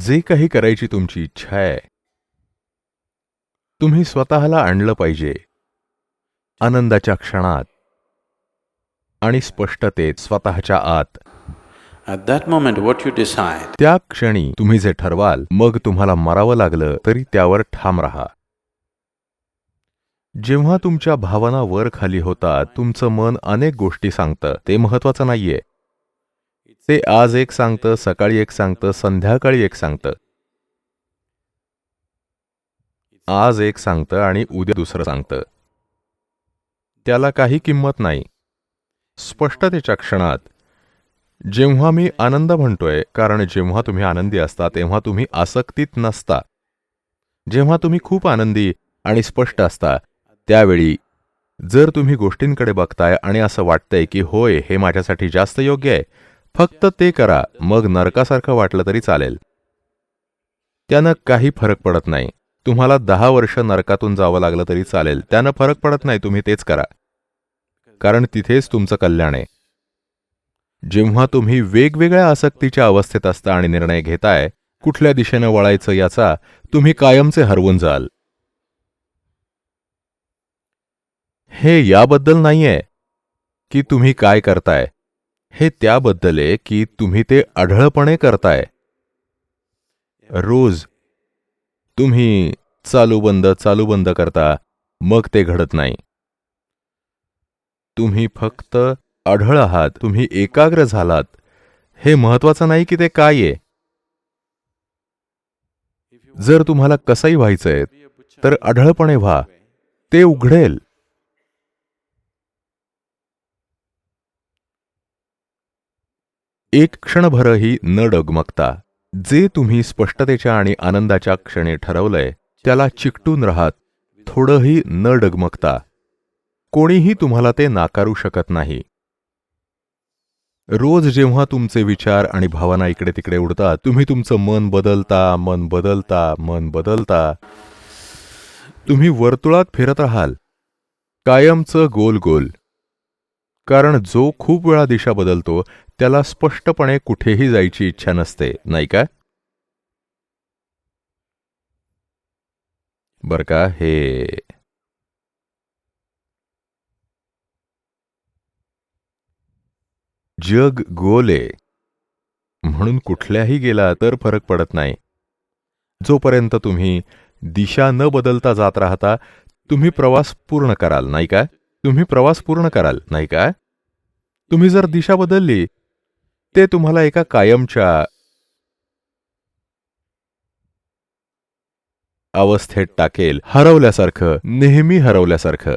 जे काही करायची तुमची इच्छा आहे तुम्ही स्वतःला आणलं पाहिजे. आनंदाच्या क्षणात आणि स्पष्टतेत स्वतःच्या आत. At that moment, what you decide, त्या क्षणी तुम्ही जे ठरवाल मग तुम्हाला मरावं लागलं तरी त्यावर ठाम राहा. जेव्हा तुमच्या भावना वर खाली होतात तुमचं मन अनेक गोष्टी सांगतं ते महत्वाचं नाहीये. ते आज एक सांगतं सकाळी एक सांगतं संध्याकाळी एक सांगतं. आज एक सांगतं आणि उद्या दुसरं सांगतं. त्याला काही किंमत नाही. स्पष्टतेच्या क्षणात जेव्हा मी आनंद म्हणतोय कारण जेव्हा तुम्ही आनंदी असता तेव्हा तुम्ही आसक्तीत नसता. जेव्हा तुम्ही खूप आनंदी आणि स्पष्ट असता त्यावेळी जर तुम्ही गोष्टींकडे बघताय आणि असं वाटतंय की होय हे माझ्यासाठी जास्त योग्य आहे फक्त ते करा मग नरकासारखं वाटलं तरी चालेल. त्यानं काही फरक पडत नाही. तुम्हाला दहा वर्ष नरकातून जावं लागलं तरी चालेल. त्यानं फरक पडत नाही तुम्ही तेच करा. कारण तिथेच तुमचं कल्याण आहे. जेव्हा तुम्ही वेगवेगळ्या आसक्तीच्या अवस्थेत असता आणि निर्णय घेताय कुठल्या दिशेनं वळायचं याचा तुम्ही कायमचे हरवून जाल. हे याबद्दल नाहीये की तुम्ही काय करताय. हे त्याबद्दल आहे की तुम्ही ते आढळपणे करताय. रोज तुम्ही चालू बंद चालू बंद करता मग ते घडत नाही. तुम्ही फक्त आढळ आहात तुम्ही एकाग्र झालात. हे महत्वाचं नाही की ते काय आहे. जर तुम्हाला कसंही व्हायचंय तर आढळपणे व्हा. ते उघडेल. एक क्षणभरही न डगमगता जे तुम्ही स्पष्टतेच्या आणि आनंदाच्या क्षणी ठरवलंय त्याला चिकटून राहात थोडंही न डगमगता कोणीही तुम्हाला ते नाकारू शकत नाही. रोज जेव्हा तुमचे विचार आणि भावना इकडे तिकडे उडतात तुम्ही तुमचं मन बदलता मन बदलता मन बदलता तुम्ही वर्तुळात फिरत राहाल. कायमचं गोल गोल कारण जो खूप वेळा दिशा बदलतो त्याला स्पष्टपणे कुठेही जायची इच्छा नसते नाही का? बर का हे. जग गोले. म्हणून कुठल्याही गेला तर फरक पडत नाही. जोपर्यंत तुम्ही दिशा न बदलता जात राहता तुम्ही प्रवास पूर्ण कराल नाही का? तुम्ही प्रवास पूर्ण कराल नाही का? तुम्ही जर दिशा बदलली ते तुम्हाला एका कायमच्या अवस्थेत टाकेल हरवल्यासारखं नेहमी हरवल्यासारखं.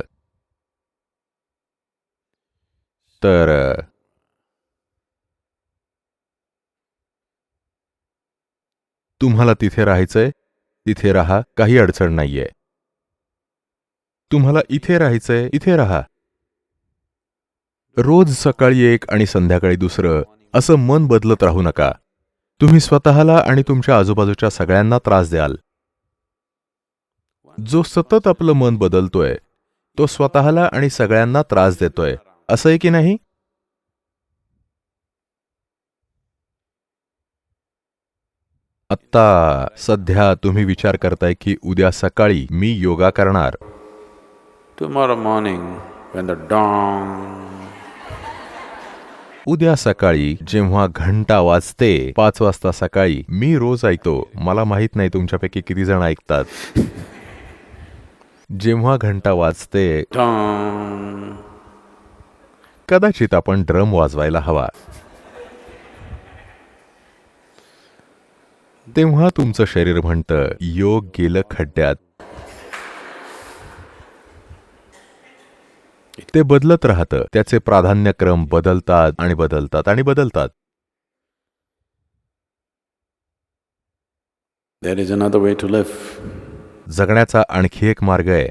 तर तुम्हाला तिथे राहायचंय तिथे राहा काही अडचण नाहीये. तुम्हाला इथे राहायचंय इथे राहा. रोज सकाळी एक आणि संध्याकाळी दुसरं असं मन बदलत राहू नका. तुम्ही स्वतःला आणि तुमच्या आजूबाजूच्या सगळ्यांना त्रास द्याल. जो सतत आपलं मन बदलतोय तो स्वतःला आणि सगळ्यांना त्रास देतोय. असं आहे की नाही? आत्ता सध्या तुम्ही विचार करताय की उद्या सकाळी मी योगा करणार. Tomorrow morning, when the dawn, उद्या सकाळी जेव्हा घंटा वाजते पाच वाजता सकाळी मी रोज ऐकतो. मला माहीत नाही तुमच्यापैकी किती जण ऐकतात. जेव्हा घंटा वाजते कदाचित आपण ड्रम वाजवायला हवा. तेव्हा तुमचं शरीर म्हणतं योग गेलं खड्ड्यात. ते बदलत राहतं. त्याचे प्राधान्यक्रम बदलतात आणि बदलतात आणि बदलतात. There is another way to live. जगण्याचा आणखी एक मार्ग आहे.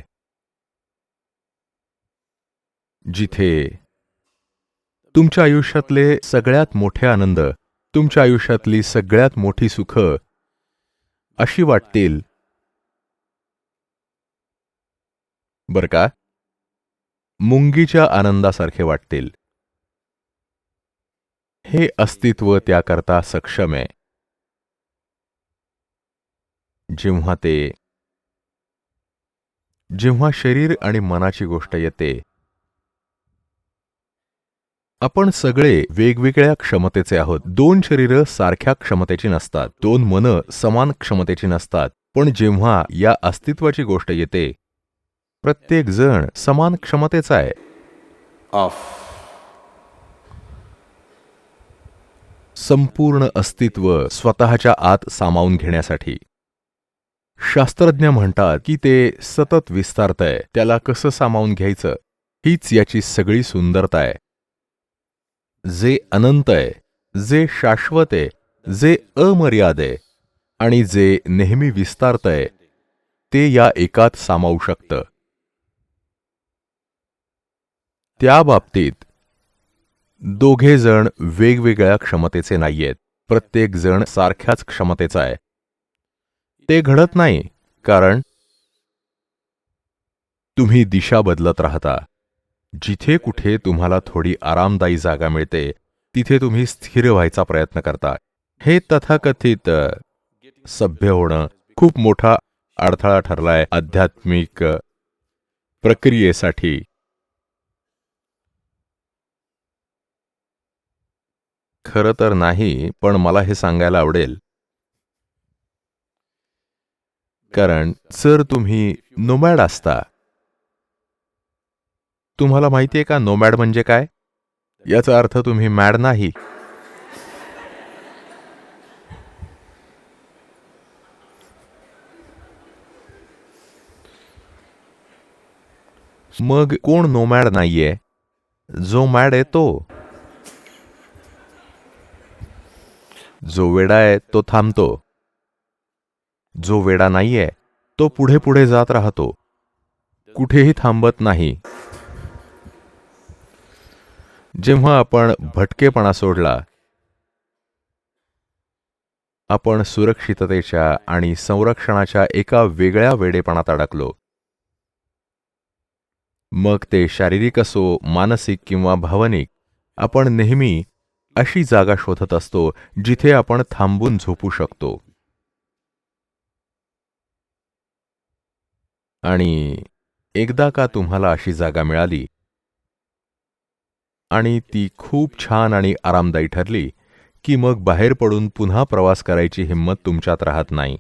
जिथे तुमच्या आयुष्यातले सगळ्यात मोठे आनंद तुमच्या आयुष्यातली सगळ्यात मोठी सुख अशी वाटतील. बर का? मुंगीच्या आनंदासारखे वाटतील. हे अस्तित्व त्याकरता सक्षम आहे. जेव्हा ते जेव्हा शरीर आणि मनाची गोष्ट येते आपण सगळे वेगवेगळ्या क्षमतेचे आहोत. दोन शरीरं सारख्या क्षमतेची नसतात. दोन मनं समान क्षमतेची नसतात. पण जेव्हा या अस्तित्वाची गोष्ट येते प्रत्येक जण समान क्षमतेचा आहे. Of संपूर्ण अस्तित्व स्वतःच्या आत सामावून घेण्यासाठी. शास्त्रज्ञ म्हणतात की ते सतत विस्तारतंय त्याला कसं सामावून घ्यायचं हीच याची सगळी सुंदरता आहे. जे अनंत आहे जे शाश्वत आहे जे अमर्याद आहे आणि जे नेहमी विस्तारतंय ते या एकात सामावू शकतं. त्या बाबतीत दोघे जण वेगवेगळ्या क्षमतेचे नाहीयेत. प्रत्येक जण सारख्याच क्षमतेचा आहे. ते घडत नाही कारण तुम्ही दिशा बदलत राहता. जिथे कुठे तुम्हाला थोडी आरामदायी जागा मिळते तिथे तुम्ही स्थिर व्हायचा प्रयत्न करता. हे तथाकथित सभ्य होणं खूप मोठा अडथळा ठरलाय आध्यात्मिक प्रक्रियेसाठी. खरं तर नाही पण मला हे सांगायला आवडेल. कारण जर तुम्ही नोमॅड असता तुम्हाला माहितीये का नोमॅड म्हणजे काय? याचा अर्थ तुम्ही मॅड नाही. मग कोण नोमॅड नाहीये? जो मॅड आहे तो. जो वेडा आहे तो थांबतो. जो वेडा नाहीये तो पुढे पुढे जात राहतो. कुठेही थांबत नाही. जेव्हा आपण भटकेपणा सोडला आपण सुरक्षिततेच्या आणि संरक्षणाच्या एका वेगळ्या वेडेपणात अडकलो. मग ते शारीरिक असो मानसिक किंवा भावनिक आपण नेहमी अशी जागा शोधत असतो जिथे आपण थांबून झोपू शकतो. आणि एकदा का तुम्हाला अशी जागा मिळाली आणि ती खूप छान आणि आरामदायी ठरली की मग बाहेर पडून पुन्हा प्रवास करायची हिंमत तुमच्यात राहत नाही.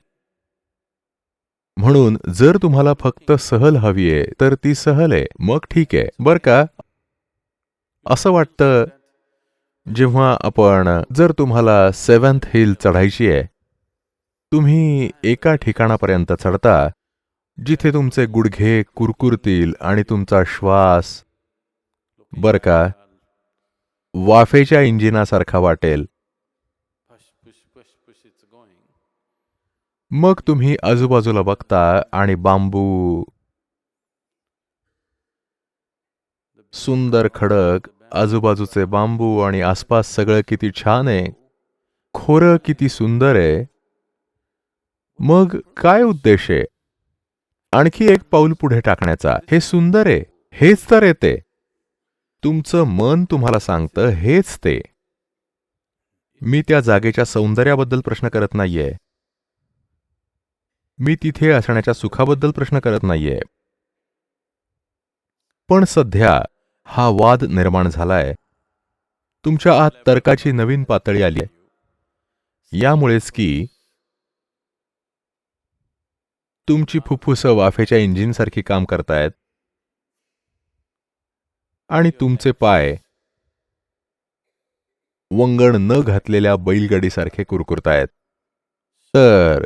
म्हणून जर तुम्हाला फक्त सहल हवीये तर ती सहल आहे. मग ठीक आहे. बर का? असं वाटतं जेव्हा आपण जर तुम्हाला सेवन्थ हिल चढायची आहे तुम्ही एका ठिकाणापर्यंत चढता जिथे तुमचे गुडघे कुरकुरतील आणि तुमचा श्वास बर का वाफेच्या इंजिनासारखा वाटेल. मग तुम्ही आजूबाजूला बघता आणि बांबू सुंदर खडक आजूबाजूचे बांबू आणि आसपास सगळं किती छान आहे. खोरं किती सुंदर आहे. मग काय उद्देश आहे? आणखी एक पाऊल पुढे टाकण्याचा. हे सुंदर आहे. हेच तर येते. तुमचं मन तुम्हाला सांगतं हेच ते. मी त्या जागेच्या सौंदर्याबद्दल प्रश्न करत नाहीये. मी तिथे असण्याच्या सुखाबद्दल प्रश्न करत नाहीये. पण सध्या हा वाद निर्माण झालाय. तुमच्या आत तर्काची नवीन पातळी आली आहे. यामुळेच की तुमची फुफ्फुसं वाफेच्या इंजिनसारखी काम करतायत. आणि तुमचे पाय वंगण न घातलेल्या बैलगाडीसारखे कुरकुरतायत. तर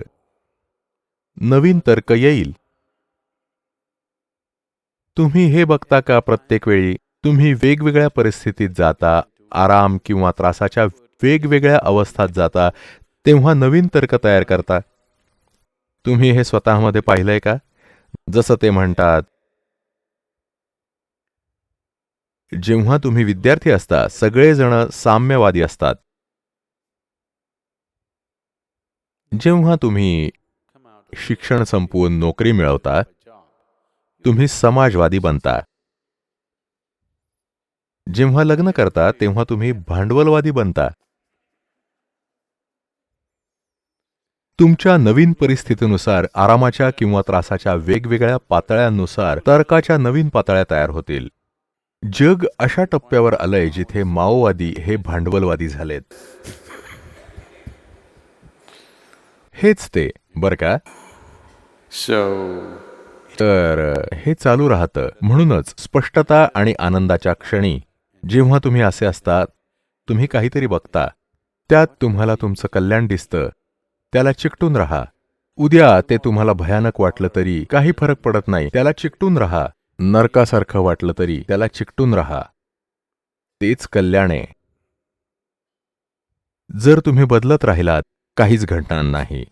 नवीन तर्क येईल. तुम्ही हे बघता का प्रत्येक वेळी तुम्ही वेगवेगळ्या परिस्थितीत जाता आराम किंवा त्रासाच्या वेगवेगळ्या अवस्थात जाता तेव्हा नवीन तर्क तयार करता. तुम्ही हे स्वतःमध्ये पाहिलंय का? जसं ते म्हणतात जेव्हा तुम्ही विद्यार्थी असता सगळेजण साम्यवादी असतात. जेव्हा तुम्ही शिक्षण संपवून नोकरी मिळवता तुम्ही समाजवादी बनता. जेव्हा लग्न करता तेव्हा तुम्ही भांडवलवादी बनता. तुमच्या नवीन परिस्थितीनुसार आरामाच्या किंवा त्रासाच्या वेगवेगळ्या पातळ्यांनुसार तर्काच्या नवीन पातळ्या तयार होतील. जग अशा टप्प्यावर आलंय जिथे माओवादी हे भांडवलवादी झालेत. हेच ते बर का? So, तर हे चालू राहतं. म्हणूनच स्पष्टता आणि आनंदाच्या क्षणी जेव्हा तुम्ही असे असतात तुम्ही काहीतरी बघता त्यात तुम्हाला तुमचं कल्याण दिसतं. त्याला चिकटून राहा. उद्या ते तुम्हाला भयानक वाटलं तरी काही फरक पडत नाही. त्याला चिकटून राहा. नरकासारखं वाटलं तरी त्याला चिकटून राहा. तेच कल्याण आहे. जर तुम्ही बदलत राहिलात काहीच घडणार नाही.